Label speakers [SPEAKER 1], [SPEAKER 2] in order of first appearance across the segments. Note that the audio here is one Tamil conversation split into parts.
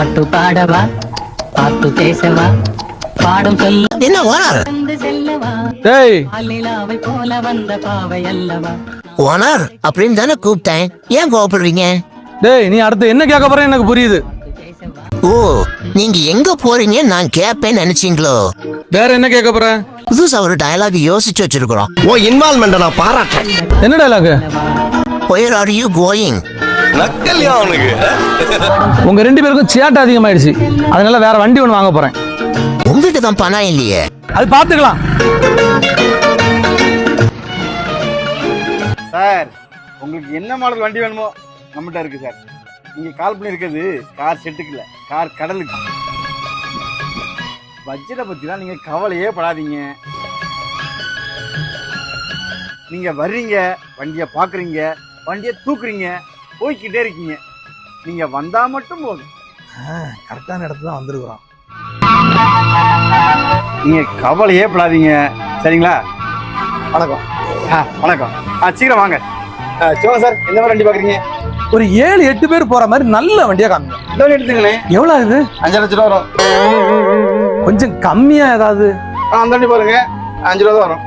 [SPEAKER 1] பாட்டு பாடவா? பாட்டு பேசவா? பாடம் சொல்ல
[SPEAKER 2] என்ன ஓனர்
[SPEAKER 3] டேய்.
[SPEAKER 1] போல வந்த பாவை அல்லவா?
[SPEAKER 2] ஓனர் அப்படின்னு தானே கூப்பிட்டேன். ஏன் கோவப்படுறீங்க?
[SPEAKER 3] டேய் நீ அடுத்து என்ன கேட்க போற எனக்கு புரியுது.
[SPEAKER 2] ஓ நீங்க எங்க போறீங்க நான் கேட்பேன்னு நினைச்சீங்களோ?
[SPEAKER 3] வேற என்ன கேட்க போற?
[SPEAKER 2] புதுசா ஒரு டயலாக் யோசிச்சு வச்சிருக்கிறோம்.
[SPEAKER 4] ஓ இன்வால்மெண்ட் நான் பாராட்டேன்
[SPEAKER 3] என்ன dialogue
[SPEAKER 2] where are you going
[SPEAKER 4] நக்கல்யா அவனுக்கு
[SPEAKER 3] உங்க ரெண்டு பேருக்கும் சேட்டை அதிகமாயிடுச்சு. அதனால வேற வண்டி ஒன்று வாங்க போறேன்.
[SPEAKER 2] உங்ககிட்ட தான் பணம் இல்லையே?
[SPEAKER 3] அது பார்த்துக்கலாம்.
[SPEAKER 5] சார் உங்களுக்கு என்ன மாடல் வண்டி வேணுமோ நம்மகிட்ட இருக்கு சார். நீங்க கால் பண்ணி இருக்கிறது கார் செட்டுக்கு இல்ல கார் கடலுக்கு. பட்ஜெட்டை பத்திலாம் நீங்க கவலையே படாதீங்க. நீங்க வர்றீங்க வண்டியை பாக்குறீங்க வண்டியை தூக்குறீங்க. போய்க்கிட்டே இருக்கீங்க. நீங்க வந்தா மட்டும் போதும்.
[SPEAKER 3] கரெக்டான இடத்துல தான் வந்திருக்கிறோம்.
[SPEAKER 5] நீங்க கவலையே படாதீங்க. சரிங்களா? வணக்கம். ஆ வணக்கம். ஆ சீக்கிரம் வாங்க. ஆ, சொல்லுங்க சார் மாதிரி வண்டி பாக்குறீங்க
[SPEAKER 3] ஒரு ஏழு எட்டு பேர் போற மாதிரி நல்ல வண்டியா காமிங்க
[SPEAKER 5] இந்த வண்டி எடுத்துங்களேன்
[SPEAKER 3] எவ்வளவு ஆகுது?
[SPEAKER 5] அஞ்சு லட்சம் ரூபா வரும்.
[SPEAKER 3] கொஞ்சம் கம்மியா ஏதாவது?
[SPEAKER 5] ஆ அந்த வண்டி பாருங்க. அஞ்சு ரூபா தான் வரும்.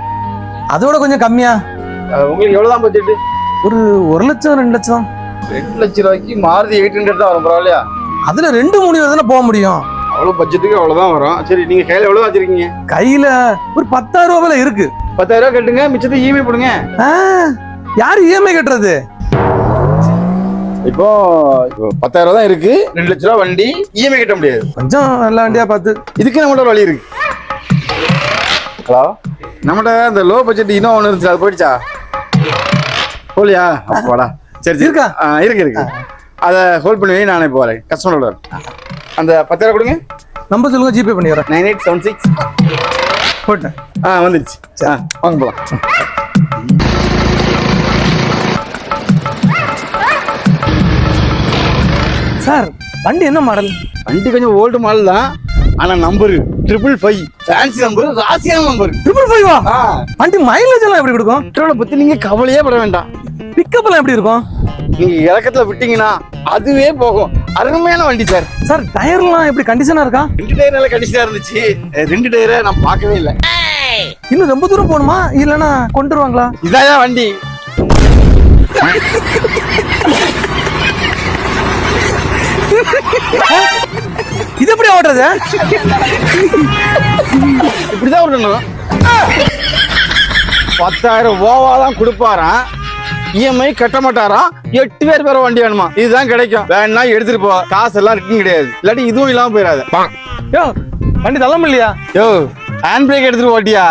[SPEAKER 3] அதோட கொஞ்சம் கம்மியா?
[SPEAKER 5] உங்களுக்கு எவ்வளவுதான் பட்ஜெட்
[SPEAKER 3] ஒரு ஒரு லட்சம் ரெண்டு லட்சம்?
[SPEAKER 5] ரெண்டு லட்சம் ரூபாய்க்கு மாருதி எயிட் ஹண்ட்ரட் தான் வரும் பரவாயில்லையா?
[SPEAKER 3] அதுல ரெண்டு மூணு தானே போக முடியும்?
[SPEAKER 5] அவ்வளவு பட்ஜெட்டுக்கு அவ்வளவுதான் வரும். சரி நீங்க கையில எவ்வளவு வச்சிருக்கீங்க?
[SPEAKER 3] கையில ஒரு பத்தாயிரம் ரூபாய் இருக்கு.
[SPEAKER 5] பத்தாயிரம் ரூபாய் கட்டுங்க மிச்சத்தை இஎம்ஐ போடுங்க.
[SPEAKER 3] ஆ, யாரு இஎம்ஐ கட்டுறது?
[SPEAKER 5] இப்போ பத்தாயிரம் ரூபாய் தான் இருக்கு. ரெண்டு லட்ச ரூபா வண்டி இஎம்ஐ கட்ட முடியாது.
[SPEAKER 3] கொஞ்சம் நல்ல வண்டியா பார்த்து.
[SPEAKER 5] இதுக்கு நம்மகிட்ட ஒரு வழி இருக்கு. ஹலோ? நம்மகிட்ட இந்த லோ பட்ஜெட் இன்னும் ஒன்று இருந்துச்சு அது போயிடுச்சா? போலியா அப்பாடா சரி
[SPEAKER 3] இருக்கா?
[SPEAKER 5] இருக்கு இருக்கு. அதை ஹோல்ட் பண்ணி நானே போறேன். கஸ்டமரோட அந்த பத்தாயிரம் கொடுங்க.
[SPEAKER 3] நம்பர் சொல்லுங்க ஜிபே பண்ணிடுறேன்
[SPEAKER 5] நைன் எயிட் செவன் சிக்ஸ்
[SPEAKER 3] போட்டேன்
[SPEAKER 5] ஆ வந்துருச்சு. ஆ வாங்க போலாம்.
[SPEAKER 3] சார் வண்டி என்ன மாடல்
[SPEAKER 5] வண்டி கொஞ்சம் ஓல்டு மாடல் தான். ஆனா number triple five fancy number ராசியான நம்பர்
[SPEAKER 3] ட்ரிபிள் ஃபைவா வண்டி மைலேஜ் எல்லாம் எப்படி கொடுக்கும்?
[SPEAKER 5] பெட்ரோலை பத்தி நீங்க கவலையே பட வேண்டாம்.
[SPEAKER 3] பிக்கப் எல்லாம் எப்படி இருக்கும்?
[SPEAKER 5] நீங்க இறக்கத்துல விட்டீங்கன்னா அதுவே போகும். அருமையான வண்டி சார்
[SPEAKER 3] சார் டயர்லாம் எப்படி கண்டிஷனா இருக்கா?
[SPEAKER 5] ரெண்டு டயர் நல்ல கண்டிஷனா இருந்துச்சு. ரெண்டு டயரை நான் பார்க்கவே இல்லை.
[SPEAKER 3] இன்னும் ரொம்ப தூரம் போகணுமா? இல்லைன்னா கொண்டு வருவாங்களா
[SPEAKER 5] இதான் வண்டி.
[SPEAKER 3] இது எப்படி ஓட்டுறது?
[SPEAKER 5] இப்படிதான் விடணும் பத்தாயிரம் ஓவா தான் கொடுப்பாராம். இஎம்ஐ கட்ட மாட்டாராம் எட்டு பேர் பேர வண்டி வேணுமா? இதுதான் கிடைக்கும். வேணா எடுத்துட்டு போ. காசு எல்லாம் ரிட்டன் கிடையாது. இல்லாட்டி இதுவும் இல்லாம போயிடாது.
[SPEAKER 3] யோ வண்டி தள்ளம் இல்லையா?
[SPEAKER 5] யோ ஹேண்ட் பிரேக் எடுத்துட்டு ஓட்டியா?